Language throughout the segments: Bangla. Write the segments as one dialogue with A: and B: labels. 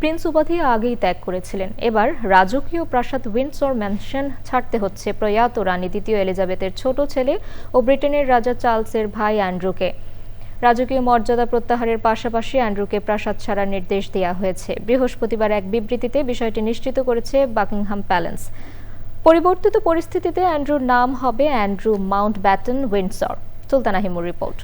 A: প্রিন্স উপাধি আগেই ত্যাগ করেছিলেন। এবার রাজকীয় প্রাসাদ উইন্ডসর ম্যানশন ছাড়তে হচ্ছে প্রয়াত রানী দ্বিতীয় এলিজাবেথের ছোট ছেলে ও ব্রিটেনের রাজা চার্লসের ভাই অ্যান্ড্রুকে। রাজকীয় মর্যাদা প্রত্যাহারের পাশাপাশি অ্যান্ড্রুকে প্রাসাদ ছাড়ার নির্দেশ দেওয়া হয়েছে। বৃহস্পতিবার এক বিবৃতিতে বিষয়টি নিশ্চিত করেছে বাকিংহাম প্যালেন্স পরিবর্তিত পরিস্থিতিতে অ্যান্ড্রুর নাম হবে Andrew Mountbatten Windsor. Sultana হিমুর রিপোর্ট।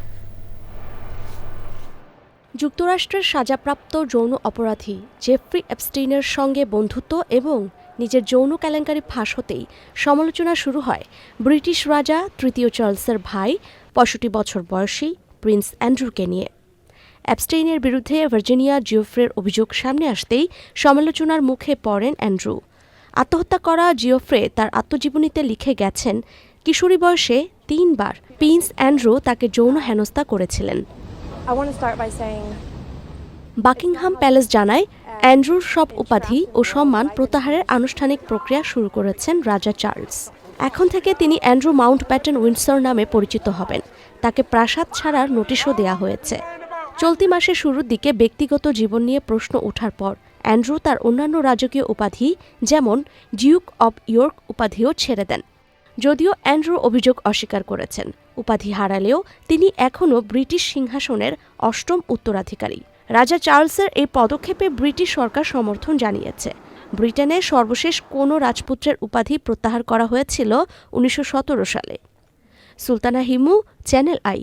B: যুক্তরাষ্ট্রের সাজাপ্রাপ্ত যৌন অপরাধী জেফ্রি অ্যাপস্টিনের সঙ্গে বন্ধুত্ব এবং নিজের যৌন কেলেঙ্কারি ফাঁস হতেই সমালোচনা শুরু হয় ব্রিটিশ রাজা তৃতীয় চার্লসের ভাই, পঁয়ষট্টি বছর বয়সী প্রিন্স অ্যান্ড্রুকে নিয়ে। অ্যাপস্টেইনের বিরুদ্ধে ভার্জিনিয়া জিওফ্রের অভিযোগ সামনে আসতেই সমালোচনার মুখে পড়েন অ্যান্ড্রু। আত্মহত্যা করা জিওফ্রে তার আত্মজীবনীতে লিখে গেছেন, কিশোরী বয়সে তিনবার প্রিন্স অ্যান্ড্রু তাকে যৌন হেনস্থা করেছিলেন। বাকিংহাম প্যালেস জানায়, অ্যান্ড্রুর সব উপাধি ও সম্মান প্রত্যাহারের আনুষ্ঠানিক প্রক্রিয়া শুরু করেছেন রাজা চার্লস। এখন থেকে তিনি অ্যান্ড্রু মাউন্ট প্যাটন উইন্ডসর নামে পরিচিত হবেন। তাকে প্রাসাদ ছাড়ার নোটিশও দেয়া হয়েছে। চলতি মাসের শুরুর দিকে ব্যক্তিগত জীবন নিয়ে প্রশ্ন ওঠার পর, অ্যান্ড্রু তার অন্যান্য রাজকীয় উপাধি, যেমন ডিউক অব ইয়র্ক উপাধিও ছেড়ে দেন। যদিও অ্যান্ড্রু অভিযোগ অস্বীকার করেছেন। উপাধি হারালেও তিনি এখনও ব্রিটিশ সিংহাসনের অষ্টম উত্তরাধিকারী। রাজা চার্লসের এই পদক্ষেপে ব্রিটিশ সরকার সমর্থন জানিয়েছে। ব্রিটেনে সর্বশেষ কোনো রাজপুত্রের উপাধি প্রত্যাহার করা হয়েছিল উনিশশো সতেরো সালে। Sultana Himu, channel I.